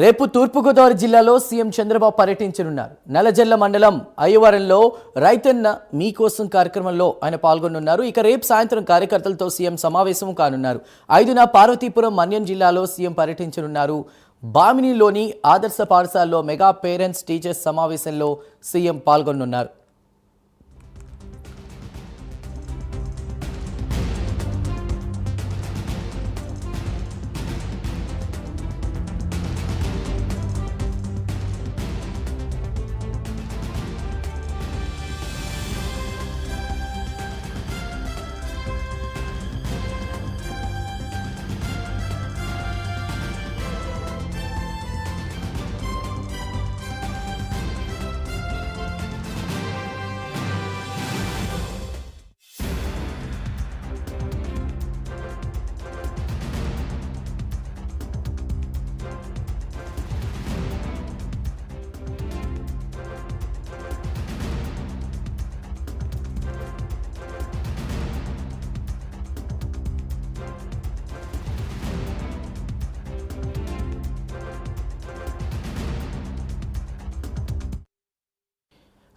రేపు తూర్పుగోదావరి జిల్లాలో సీఎం చంద్రబాబు పర్యటించనున్నారు. నలజల్ల మండలం అయ్యవరంలో రైతన్న మీకోసం కార్యక్రమంలో ఆయన పాల్గొనున్నారు ఇక రేపు సాయంత్రం కార్యకర్తలతో సీఎం సమావేశం కానున్నారు. ఐదున పార్వతీపురం మన్యం జిల్లాలో సీఎం పర్యటించనున్నారు. బామినిలోని ఆదర్శ పాఠశాలలో మెగా పేరెంట్స్ టీచర్స్ సమావేశంలో సీఎం పాల్గొనున్నారు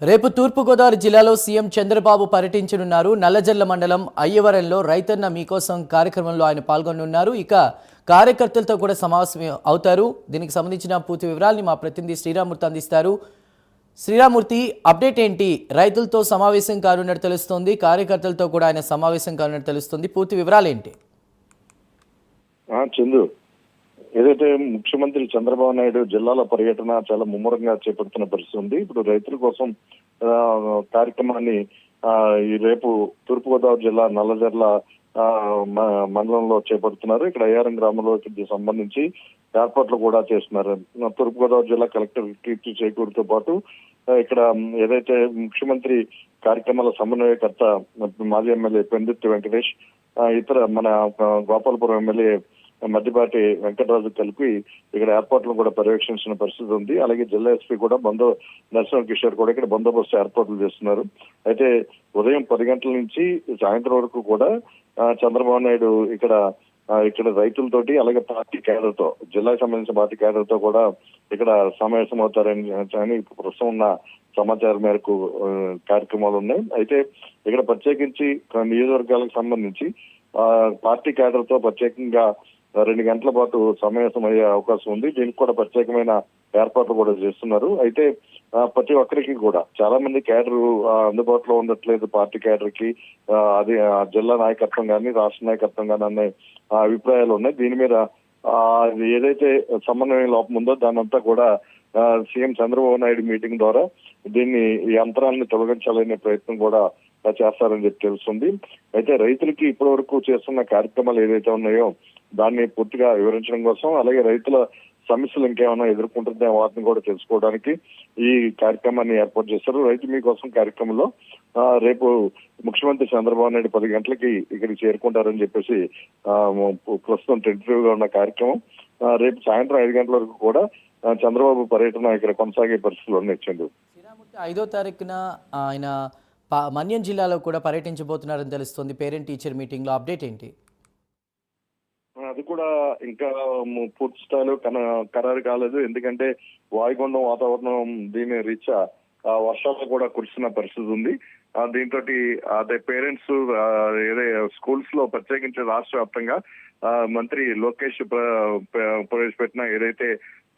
రేపు తూర్పుగోదావరి జిల్లాలో సీఎం చంద్రబాబు పర్యటించనున్నారు. నల్లజల్ల మండలం అయ్యవరంలో రైతన్న మీకోసం కార్యక్రమంలో ఆయన పాల్గొనున్నారు ఇక కార్యకర్తలతో కూడా సమావేశం అవుతారు. దీనికి సంబంధించిన పూర్తి వివరాల్ని మా ప్రతినిధి శ్రీరామూర్తి అందిస్తారు. శ్రీరామూర్తి అప్డేట్ ఏంటి? రైతులతో సమావేశం కానున్నట్టు తెలుస్తోంది. కార్యకర్తలతో కూడా ఆయన సమావేశం కానున్నట్టు తెలుస్తుంది. పూర్తి వివరాలు ఏంటి చందు ఏదైతే ముఖ్యమంత్రి చంద్రబాబు నాయుడు జిల్లాల పర్యటన చాలా ముమ్మరంగా చేపడుతున్న పరిస్థితి ఉంది. ఇప్పుడు రైతుల కోసం కార్యక్రమాన్ని ఈ రేపు తూర్పుగోదావరి జిల్లా నల్లజర్ల ఆ, మ- మండలంలో చేపడుతున్నారు. ఇక్కడ అయ్యారం గ్రామంలో సంబంధించి ఏర్పాట్లు కూడా చేస్తున్నారు. తూర్పుగోదావరి జిల్లా కలెక్టర్ కీర్తి చేకూరుతో పాటు ఇక్కడ ఏదైతే ముఖ్యమంత్రి కార్యక్రమాల సమన్వయకర్త మాజీ ఎమ్మెల్యే పెందిత్తి వెంకటేష్ ఇతర మన గోపాలపురం ఎమ్మెల్యే మధ్యపాటి వెంకటరాజు కలిపి ఇక్కడ ఏర్పాట్లను కూడా పర్యవేక్షించిన పరిస్థితి ఉంది. అలాగే జిల్లా ఎస్పీ కూడా బందో నరసింహ కిషోర్ కూడా ఇక్కడ బందోబస్తు ఏర్పాట్లు చేస్తున్నారు. అయితే ఉదయం పది గంటల నుంచి సాయంత్రం వరకు కూడా చంద్రబాబు నాయుడు ఇక్కడ ఇక్కడ రైతులతోటి అలాగే పార్టీ కేడర్తో జిల్లాకు సంబంధించిన పార్టీ కేడర్తో కూడా ఇక్కడ సమావేశం అవుతారని అని ప్రస్తుతం ఉన్న సమాచారం మేరకు కార్యక్రమాలు ఉన్నాయి. అయితే ఇక్కడ ప్రత్యేకించి నియోజకవర్గాలకు సంబంధించి పార్టీ కేడర్తో ప్రత్యేకంగా రెండు గంటల పాటు సమావేశం అయ్యే అవకాశం ఉంది. దీనికి కూడా ప్రత్యేకమైన ఏర్పాట్లు కూడా చేస్తున్నారు. అయితే ప్రతి ఒక్కరికి కూడా చాలా మంది కేడర్ అందుబాటులో ఉండట్లేదు పార్టీ కేడర్కి అది ఆ, జిల్లా నాయకత్వం కానీ రాష్ట్ర నాయకత్వం కానీ అనే అభిప్రాయాలు ఉన్నాయి. దీని మీద ఏదైతే సమన్వయం లోపం ఉందో దానంతా కూడా సీఎం చంద్రబాబు నాయుడు మీటింగ్ ద్వారా దీన్ని ఈ యంత్రాన్ని తొలగించాలనే ప్రయత్నం కూడా చేస్తారని చెప్పి తెలుస్తుంది. అయితే రైతులకి ఇప్పటి వరకు చేస్తున్న కార్యక్రమాలు ఏదైతే ఉన్నాయో దాన్ని పూర్తిగా వివరించడం కోసం అలాగే రైతుల సమస్యలు ఇంకేమైనా ఎదుర్కొంటుంటే వాటిని కూడా తెలుసుకోవడానికి ఈ కార్యక్రమాన్ని ఏర్పాటు చేస్తారు. రైతు మీకోసం కార్యక్రమంలో రేపు ముఖ్యమంత్రి చంద్రబాబు నాయుడు పది గంటలకి ఇక్కడికి చేరుకుంటారని చెప్పేసి ప్రస్తుతం టెంటేటివ్గా ఉన్న కార్యక్రమం. రేపు సాయంత్రం ఐదు గంటల వరకు కూడా చంద్రబాబు పర్యటన ఇక్కడ కొనసాగే పరిస్థితులు ఉన్నాయి ఐదో తారీఖున ఆయన మన్యం జిల్లాలో కూడా పర్యటించబోతున్నారని తెలుస్తుంది. పేరెంట్ టీచర్ మీటింగ్లో అప్డేట్ ఏంటి? అది కూడా ఇంకా పూర్తి స్థాయిలో కన ఖరారు కాలేదు. ఎందుకంటే వాయుగుండం వాతావరణం దీని రీత్యా ఆ, వర్షాలు కూడా కురిసిన పరిస్థితి ఉంది. దీంతో అదే పేరెంట్స్ ఏదే స్కూల్స్లో ప్రత్యేకించి రాష్ట్ర వ్యాప్తంగా మంత్రి లోకేష్ ప్రవేశపెట్టిన ఏదైతే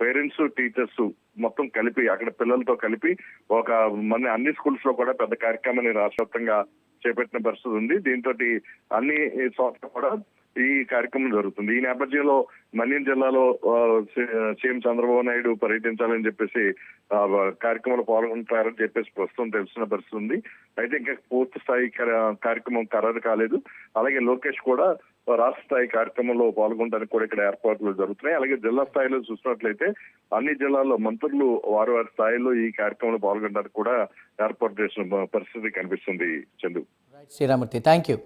పేరెంట్స్ టీచర్స్ మొత్తం కలిపి అక్కడ పిల్లలతో కలిపి ఒక మన అన్ని స్కూల్స్లో కూడా పెద్ద కార్యక్రమాన్ని రాష్ట్ర వ్యాప్తంగా చేపట్టిన పరిస్థితి ఉంది. దీంతో అన్ని చోట్ల కూడా ఈ కార్యక్రమం జరుగుతుంది. ఈ నేపథ్యంలో మన్యం జిల్లాలో సీఎం చంద్రబాబు నాయుడు పర్యటించాలని చెప్పేసి కార్యక్రమంలో పాల్గొంటారని చెప్పేసి ప్రస్తుతం తెలిసిన పరిస్థితి ఉంది. అయితే ఇంకా పూర్తి స్థాయి కార్యక్రమం ఖరారు కాలేదు. అలాగే లోకేష్ కూడా రాష్ట్ర స్థాయి కార్యక్రమంలో పాల్గొనడానికి కూడా ఇక్కడ ఏర్పాట్లు జరుగుతున్నాయి. అలాగే జిల్లా స్థాయిలో చూసినట్లయితే అన్ని జిల్లాల్లో మంత్రులు వారి వారి స్థాయిలో ఈ కార్యక్రమంలో పాల్గొనడానికి కూడా ఏర్పాటు చేసిన పరిస్థితి కనిపిస్తుంది. చందు. Sriramurthy thank you